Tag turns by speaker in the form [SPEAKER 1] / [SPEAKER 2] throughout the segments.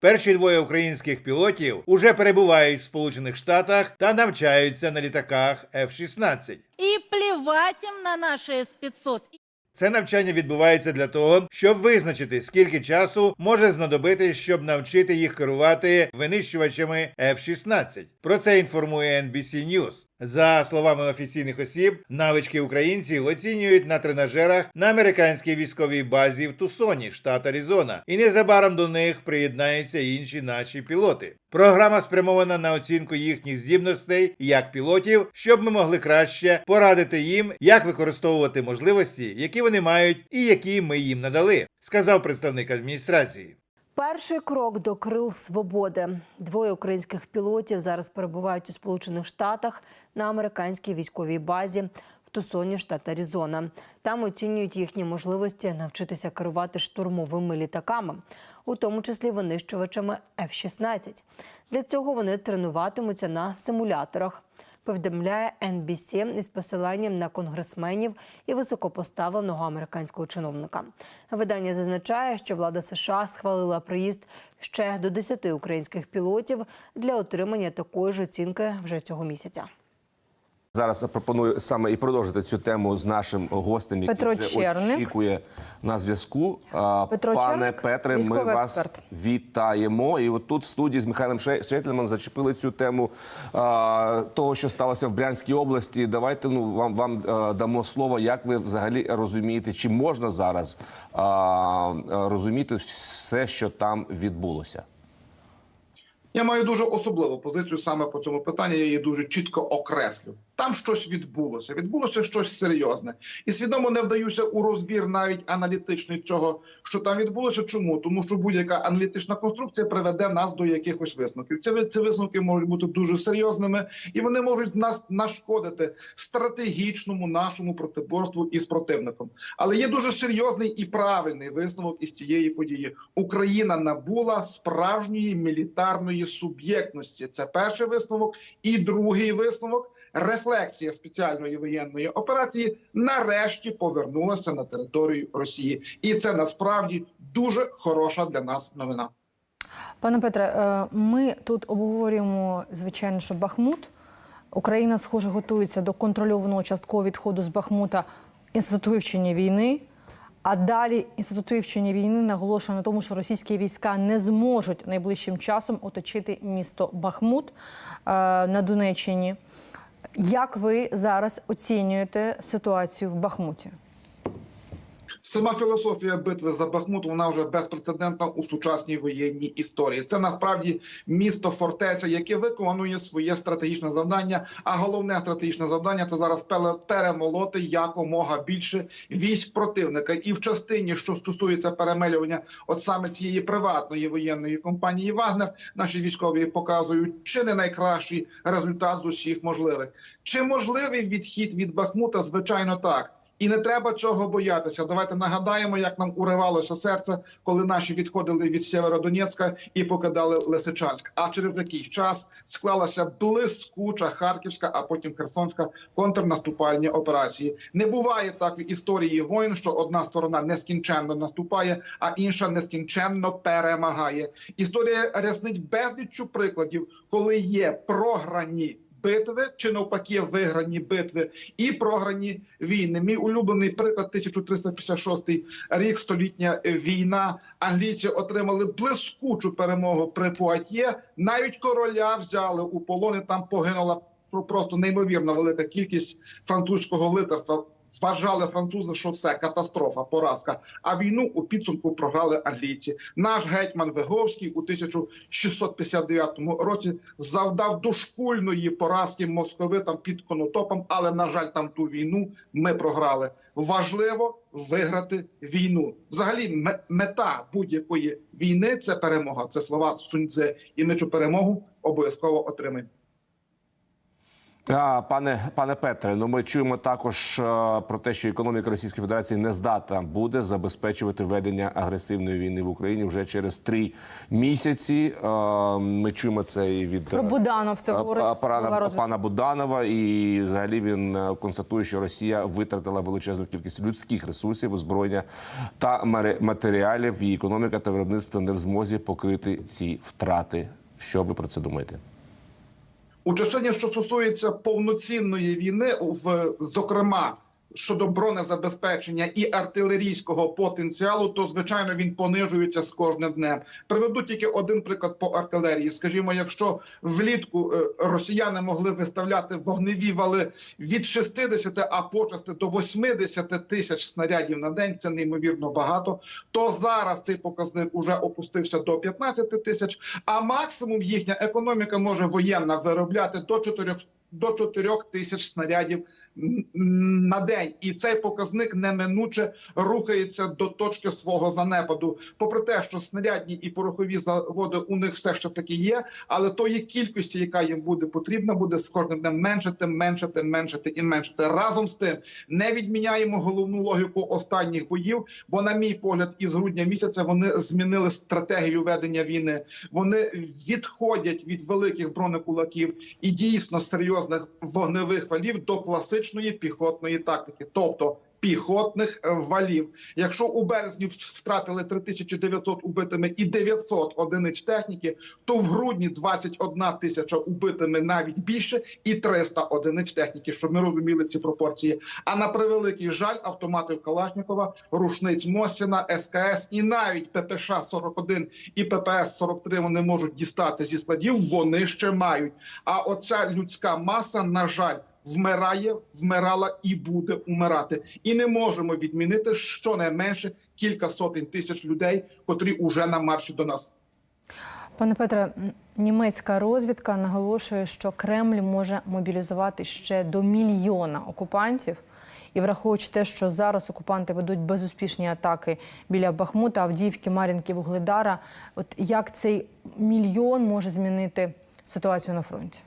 [SPEAKER 1] Перші двоє українських пілотів уже перебувають в Сполучених Штатах та навчаються на літаках F-16.
[SPEAKER 2] И плевать им на наши С-500.
[SPEAKER 1] Це навчання відбувається для того, щоб визначити, скільки часу може знадобитись, щоб навчити їх керувати винищувачами F-16. Про це інформує NBC News. За словами офіційних осіб, навички українців оцінюють на тренажерах на американській військовій базі в Тусоні, штат Аризона, і незабаром до них приєднаються інші наші пілоти. Програма спрямована на оцінку їхніх здібностей як пілотів, щоб ми могли краще порадити їм, як використовувати можливості, які вони мають і які ми їм надали, сказав представник адміністрації.
[SPEAKER 3] Перший крок до крил свободи. Двоє українських пілотів зараз перебувають у Сполучених Штатах на американській військовій базі в Тусоні, штат Аризона. Там оцінюють їхні можливості навчитися керувати штурмовими літаками, у тому числі винищувачами F-16. Для цього вони тренуватимуться на симуляторах. Повідомляє NBC із посиланням на конгресменів і високопоставленого американського чиновника. Видання зазначає, що влада США схвалила приїзд ще до 10 українських пілотів для отримання такої ж оцінки вже цього місяця.
[SPEAKER 4] Зараз пропоную саме і продовжити цю тему з нашим гостем, який
[SPEAKER 5] Петро
[SPEAKER 4] вже
[SPEAKER 5] Черник.
[SPEAKER 4] очікує на зв'язку.
[SPEAKER 5] Петро
[SPEAKER 4] Пане
[SPEAKER 5] Черник,
[SPEAKER 4] Петре, ми вас
[SPEAKER 5] експерт.
[SPEAKER 4] вітаємо. І от тут в студії з Михайлом Ше- Шетльман зачепили цю тему а, того, що сталося в Брянській області. Давайте ну вам вам а, дамо слово. Як ви взагалі розумієте, чи можна зараз а, розуміти все, що там відбулося?
[SPEAKER 6] Я маю дуже особливу позицію саме по цьому питанню. Я її дуже чітко окреслю. Там щось відбулося. Відбулося щось серйозне, і свідомо не вдаюся у розбір навіть аналітичний цього, що там відбулося. Чому тому, що будь-яка аналітична конструкція приведе нас до якихось висновків. Ці, ці висновки можуть бути дуже серйозними, і вони можуть нас нашкодити стратегічному нашому протиборству із противником. Але є дуже серйозний і правильний висновок із цієї події. Україна набула справжньої мілітарної суб'єктності. Це перший висновок. І другий висновок рефлексія спеціальної воєнної операції нарешті повернулася на територію Росії, і це насправді дуже хороша для нас новина.
[SPEAKER 5] Пане Петре, е, ми тут обговорюємо, звичайно, що Бахмут. Україна, схоже, готується до контрольованого часткового відходу з Бахмута інститут вивчення війни. А далі інститут вивчення війни наголошує на тому, що російські війська не зможуть найближчим часом оточити місто Бахмут е, на Донеччині. Як ви зараз оцінюєте ситуацію в Бахмуті?
[SPEAKER 6] Сама філософія битви за Бахмут вона вже безпрецедентна у сучасній воєнній історії. Це насправді місто фортеця, яке виконує своє стратегічне завдання. А головне стратегічне завдання це зараз перемолоти якомога більше військ противника. І в частині, що стосується перемелювання, от саме цієї приватної воєнної компанії Вагнер, наші військові показують чи не найкращий результат з усіх можливих. Чи можливий відхід від Бахмута? Звичайно, так. І не треба цього боятися. Давайте нагадаємо, як нам уривалося серце, коли наші відходили від Сєвєродонецька і покидали Лисичанськ. А через якийсь час склалася блискуча харківська, а потім херсонська контрнаступальні операції. Не буває так в історії воїн, що одна сторона нескінченно наступає, а інша нескінченно перемагає. Історія ряснить безліччю прикладів, коли є програні битви чи навпаки виграні битви і програні війни. Мій улюблений приклад 1356 рік, столітня війна. Англійці отримали блискучу перемогу при Пуат'є. Навіть короля взяли у полон. і Там погинула про- просто неймовірна велика кількість французького литерства. Вважали французи, що все катастрофа, поразка. А війну у підсумку програли англійці. Наш гетьман Виговський у 1659 році завдав дошкульної поразки московитам під конотопом. Але на жаль, там ту війну ми програли. Важливо виграти війну. Взагалі, ме- мета будь-якої війни це перемога. Це слова Суньцзе. І ми цю перемогу обов'язково отримаємо.
[SPEAKER 4] А, Пане пане Петре, ну ми чуємо також е, про те, що економіка Російської Федерації не здатна буде забезпечувати ведення агресивної війни в Україні вже через три місяці. Е, Ми чуємо це і від
[SPEAKER 5] Про
[SPEAKER 4] е,
[SPEAKER 5] Буданов це говорить
[SPEAKER 4] пана, пана Буданова, і взагалі він констатує, що Росія витратила величезну кількість людських ресурсів, озброєння та матеріалів, і економіка та виробництво не в змозі покрити ці втрати. Що ви про це думаєте?
[SPEAKER 6] У частині, що стосується повноцінної війни, в зокрема щодо бронезабезпечення і артилерійського потенціалу, то звичайно він понижується з кожним днем. Приведу тільки один приклад по артилерії. Скажімо, якщо влітку е, росіяни могли виставляти вогневі вали від 60, а почасти до 80 тисяч снарядів на день, це неймовірно багато. То зараз цей показник уже опустився до 15 тисяч. А максимум їхня економіка може воєнна виробляти до 4 до 4 тисяч снарядів на день, і цей показник неминуче рухається до точки свого занепаду. Попри те, що снарядні і порохові заводи у них все ж таки є, але тої кількості, яка їм буде потрібна, буде з кожним днем меншити, меншити, меншити і меншити. Разом з тим не відміняємо головну логіку останніх боїв, бо, на мій погляд, із грудня місяця вони змінили стратегію ведення війни. Вони відходять від великих бронекулаків і дійсно серйозних вогневих валів до класичної піхотної тактики, тобто піхотних валів. Якщо у березні втратили 3900 убитими і 900 одиниць техніки, то в грудні 21 тисяча убитими навіть більше і 300 одиниць техніки, щоб ми розуміли ці пропорції. А на превеликий жаль, автоматів Калашникова, рушниць Мосіна, СКС і навіть ППШ 41 і ППС 43 вони можуть дістати зі складів. Вони ще мають. А оця людська маса, на жаль. Вмирає, вмирала і буде умирати, і не можемо відмінити щонайменше кілька сотень тисяч людей, котрі уже на марші до нас.
[SPEAKER 5] Пане Петре, німецька розвідка наголошує, що Кремль може мобілізувати ще до мільйона окупантів. І враховуючи те, що зараз окупанти ведуть безуспішні атаки біля Бахмута, Авдіївки, Мар'їнки, Вугледара, от як цей мільйон може змінити ситуацію на фронті?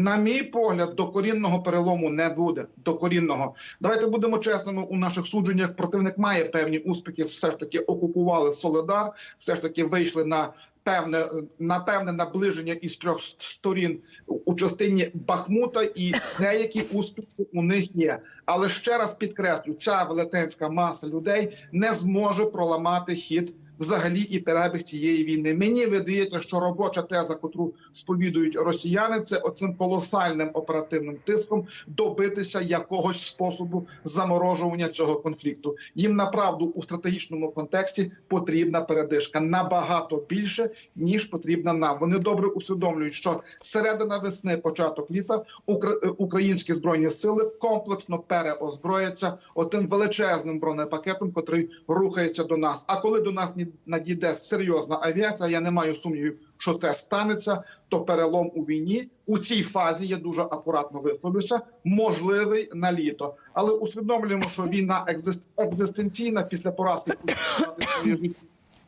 [SPEAKER 6] На мій погляд, докорінного перелому не буде. Докорінного. Давайте будемо чесними у наших судженнях. Противник має певні успіхи. Все ж таки окупували Соледар, все ж таки вийшли на. Певне на певне наближення із трьох сторін у частині Бахмута, і деякі успіхи у них є. Але ще раз підкреслю, ця велетенська маса людей не зможе проламати хід взагалі і перебіг цієї війни. Мені видається, що робоча теза, котру сповідують росіяни, це оцим колосальним оперативним тиском добитися якогось способу заморожування цього конфлікту. Їм направду у стратегічному контексті потрібна передишка набагато більше ніж потрібна нам. Вони добре усвідомлюють, що середина весни, початок літа, е, українські збройні сили комплексно переозброяться отим величезним бронепакетом, котрий рухається до нас. А коли до нас ні- надійде серйозна авіація, я не маю сумнівів, що це станеться. То перелом у війні у цій фазі я дуже акуратно висловлюся, можливий на літо, але усвідомлюємо, що війна екзист- екзистенційна після поразки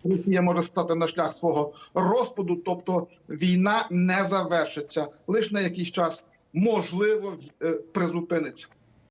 [SPEAKER 6] Росія може стати на шлях свого розпаду, тобто війна не завершиться лише на якийсь час, можливо, е, призупиниться.